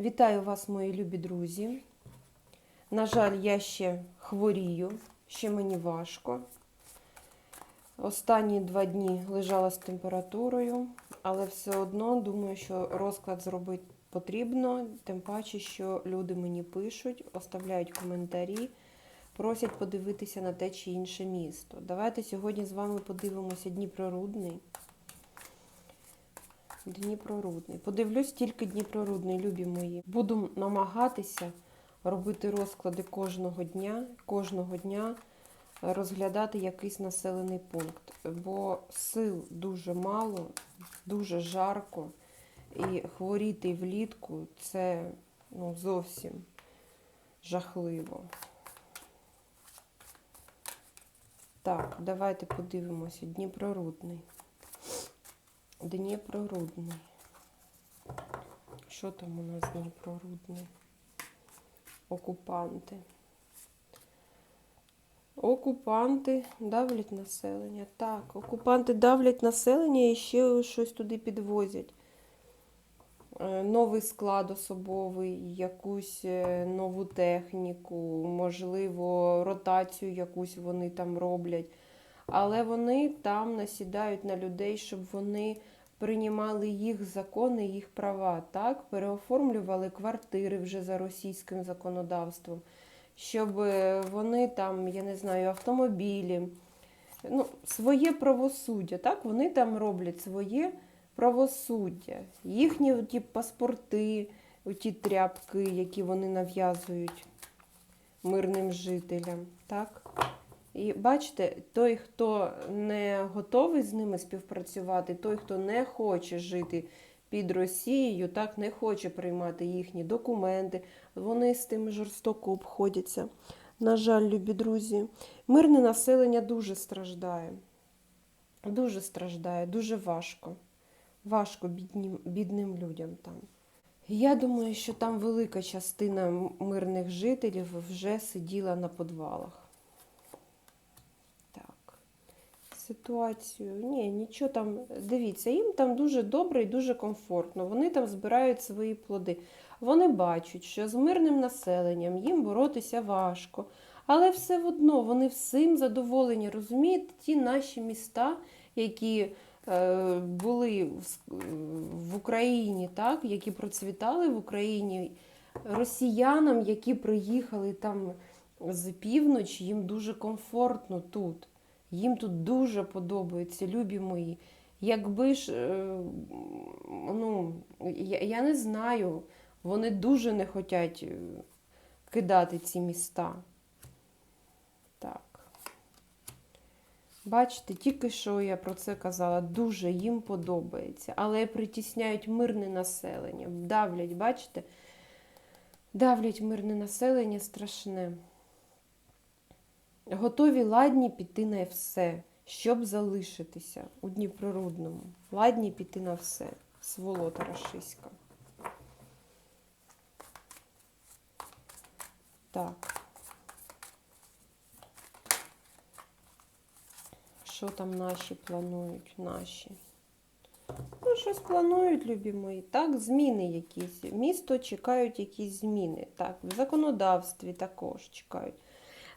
Вітаю вас, мої любі друзі. На жаль, я ще хворію, ще мені важко. Останні два дні лежала з температурою, але все одно думаю, що розклад зробити потрібно, тим паче, що люди мені пишуть, оставляють коментарі, просять подивитися на те чи інше місто. Давайте сьогодні з вами подивимося Дніпрорудний. Дніпрорудний. Подивлюсь тільки Дніпрорудний, любі мої. Буду намагатися робити розклади кожного дня, кожного дня розглядати якийсь населений пункт, бо сил дуже мало, дуже жарко, і хворіти влітку це ну, зовсім жахливо. Так, давайте подивимося. Дніпрорудний. Дніпрорудний. Що там у нас Дніпрорудний? Окупанти. Окупанти давлять населення. Так, окупанти давлять населення і ще щось туди підвозять. Е, Новий склад особовий, якусь е, нову техніку, можливо, ротацію якусь вони там роблять. Але вони там насідають на людей, щоб вони приймали їх закони, їх права, так? переоформлювали квартири вже за російським законодавством, щоб е, вони там, я не знаю, автомобілі, ну, своє правосуддя, так? Вони там роблять своє правосуддя, їхні ті паспорти, ті тряпки, які вони нав'язують мирним жителям. так? І бачите, той, хто не готовий з ними співпрацювати, той, хто не хоче жити під Росією, так не хоче приймати їхні документи, вони з тим жорстоко обходяться. На жаль, любі друзі, мирне населення дуже страждає. Дуже страждає, дуже важко. Важко біднім, бідним людям там. Я думаю, що там велика частина мирних жителів вже сиділа на подвалах. Так, ситуацію. Ні, нічого там. Дивіться, їм там дуже добре і дуже комфортно. Вони там збирають свої плоди. Вони бачать, що з мирним населенням їм боротися важко. Але все одно вони всім задоволені. Розумієте, ті наші міста, які е, були в, в Україні, так, які процвітали в Україні, росіянам, які приїхали там з півночі, їм дуже комфортно тут. Їм тут дуже подобається, любі мої. Якби ж, е, ну, я, я не знаю, вони дуже не хочуть е, кидати ці міста. Так. Бачите, тільки що я про це казала, дуже їм подобається. Але притісняють мирне населення, давлять, бачите? Давлять мирне населення страшне. Готові ладні піти на все, щоб залишитися у Дніпрорудному. Ладні піти на все. Сволота рашиська. Так. Що там наші планують? Наші. Ну, щось планують, любі мої. Так, зміни якісь. Місто чекають якісь зміни. Так, в законодавстві також чекають.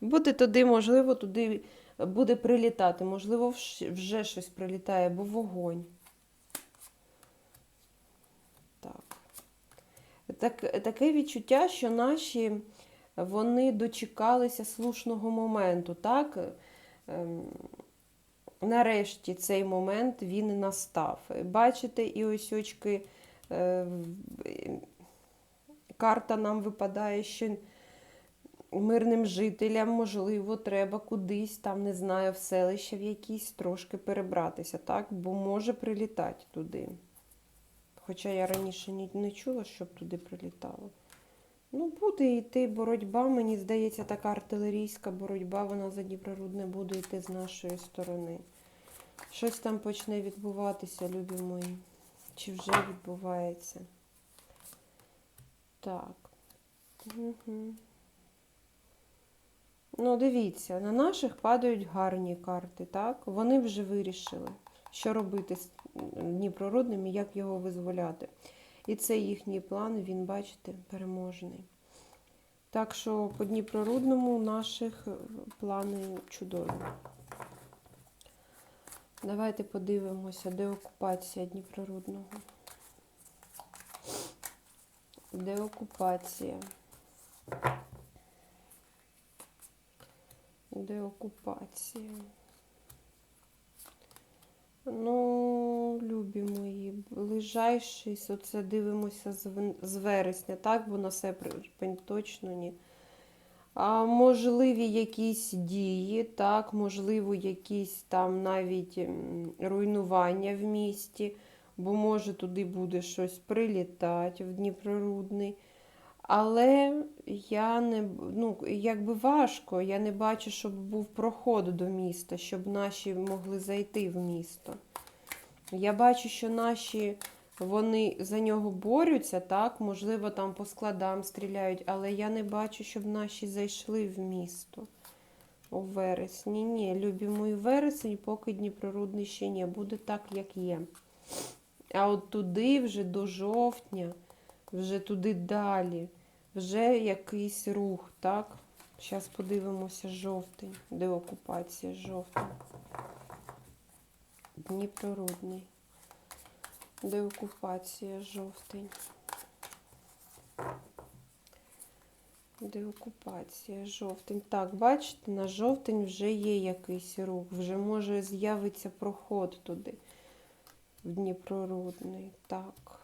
Буде туди, можливо, туди буде прилітати, можливо, вже щось прилітає, бо вогонь. Так. Так, таке відчуття, що наші вони дочекалися слушного моменту, так? Ем, Нарешті цей момент він настав. Бачите, і ось очки е, карта нам випадає, що мирним жителям, можливо, треба кудись, там, не знаю, в селище в якісь трошки перебратися, так? Бо може прилітати туди. Хоча я раніше не чула, щоб туди прилітало. Ну, буде йти боротьба, мені здається, така артилерійська боротьба, вона за Дніпрорудне буде йти з нашої сторони. Щось там почне відбуватися, любі мої. Чи вже відбувається? Так. Угу. Ну, дивіться, на наших падають гарні карти, так? Вони вже вирішили, що робити з Дніпрорудним і як його визволяти. І це їхній план, він, бачите, переможний. Так що по Дніпрорудному наших плани чудові. Давайте подивимося, де окупація Дніпрорудного. Де окупація? Де окупація? Ну, любі мої, ближайший, оце дивимося з, вересня, так, бо на при- точно ні. А можливі якісь дії, так, можливо, якісь там навіть руйнування в місті, бо може туди буде щось прилітати в Дніпрорудний. Але я не ну, якби важко, я не бачу, щоб був проход до міста, щоб наші могли зайти в місто. Я бачу, що наші вони за нього борються, так, можливо, там по складам стріляють, але я не бачу, щоб наші зайшли в місто у вересні. Ні, любі мої вересень, поки Дніпрорудний ще ні, буде так, як є. А от туди вже до жовтня, вже туди далі, вже якийсь рух, так? Зараз подивимося жовтень, де окупація жовтень. Дніпрорудний. Де окупація жовтень? Де окупація жовтень? Так, бачите, на жовтень вже є якийсь рух, вже може з'явиться проход туди, в Дніпрорудний. Так.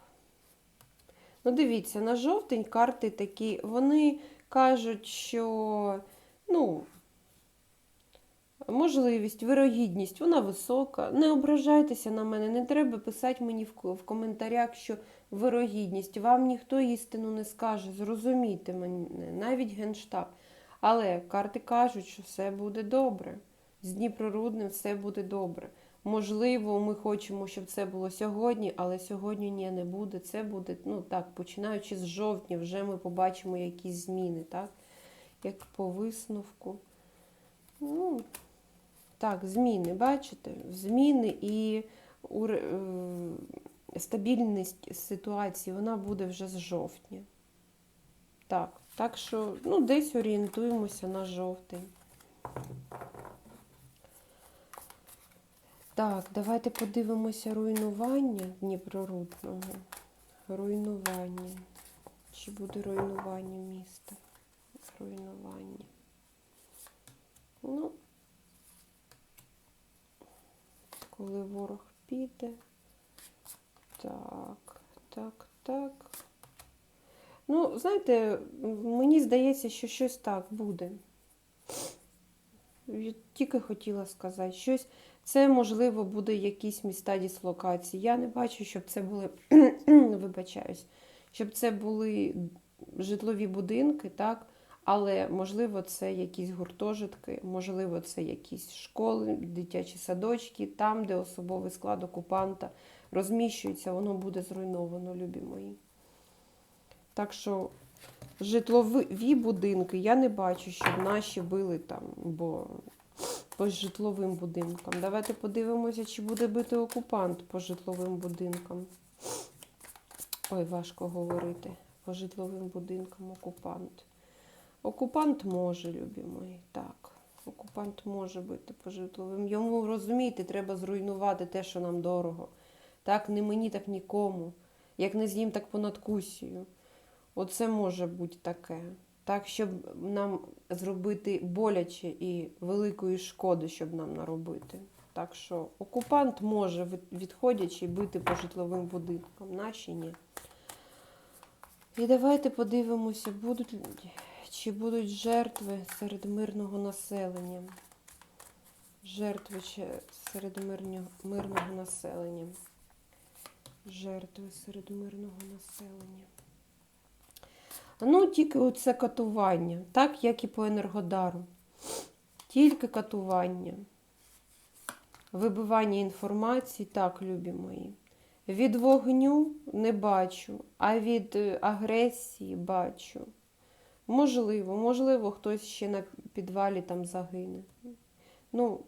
Ну, дивіться, на жовтень карти такі, вони кажуть, що, ну, можливість, вирогідність, вона висока. Не ображайтеся на мене, не треба писати мені в коментарях, що вирогідність. Вам ніхто істину не скаже, зрозумійте мене, навіть генштаб. Але карти кажуть, що все буде добре. З Дніпрорудним все буде добре. Можливо, ми хочемо, щоб це було сьогодні, але сьогодні ні, не буде. Це буде, ну так, починаючи з жовтня, вже ми побачимо якісь зміни, так? Як по висновку. Ну, так, зміни, бачите? Зміни і е, стабільність ситуації, вона буде вже з жовтня. Так, так що, ну, десь орієнтуємося на жовтень. Так, давайте подивимося руйнування Дніпрорудного. Руйнування. Чи буде руйнування міста? Руйнування. Ну, коли ворог піде. Так, так, так. Ну, знаєте, мені здається, що щось так буде. Тільки хотіла сказати, щось. Це, можливо, буде якісь міста дислокації. Я не бачу, щоб це були, вибачаюсь, щоб це були житлові будинки, так? Але, можливо, це якісь гуртожитки, можливо, це якісь школи, дитячі садочки, там, де особовий склад окупанта розміщується, воно буде зруйновано, любі мої. Так що житлові будинки я не бачу, щоб наші били там, бо по житловим будинкам. Давайте подивимося, чи буде бити окупант по житловим будинкам. Ой, важко говорити. По житловим будинкам окупант. Окупант може, любі мої, так. Окупант може бити по житловим. Йому розумієте, треба зруйнувати те, що нам дорого. Так, не мені, так нікому. Як не з'їм, так понад кусію. Оце може бути таке. Так, щоб нам зробити боляче і великої шкоди, щоб нам наробити. Так що окупант може, від- відходячи, бити по житловим будинкам, наші ні. І давайте подивимося, будуть, чи будуть жертви серед мирного населення. Жертви серед мирнього, мирного населення. Жертви серед мирного населення. Ну, тільки оце катування, так як і по енергодару. Тільки катування. Вибивання інформації, так, любі мої. Від вогню не бачу, а від е, агресії бачу. Можливо, можливо, хтось ще на підвалі там загине. Ну,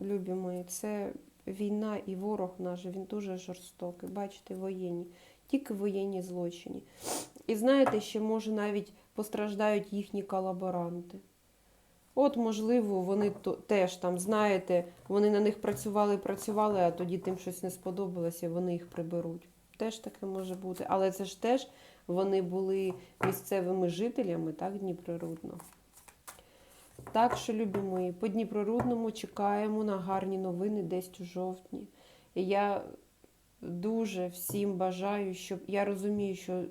любі мої, це війна і ворог наш, він дуже жорстокий. Бачите, воєнні. тільки воєнні злочини. І знаєте, ще може навіть постраждають їхні колаборанти. От, можливо, вони то, теж там, знаєте, вони на них працювали, працювали, а тоді тим щось не сподобалося, вони їх приберуть. Теж таке може бути. Але це ж теж вони були місцевими жителями, так, Дніпрорудно. Так що, любі мої, по Дніпрорудному чекаємо на гарні новини десь у жовтні. Я дуже всім бажаю, щоб я розумію, що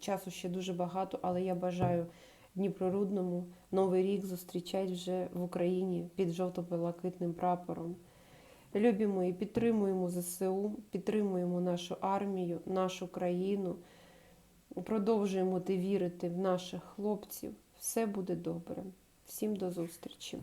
часу ще дуже багато, але я бажаю Дніпрорудному Новий рік зустрічати вже в Україні під жовто-блакитним прапором. Любі мої, підтримуємо ЗСУ, підтримуємо нашу армію, нашу країну. Продовжуємо ти вірити в наших хлопців. Все буде добре. Всім до зустрічі!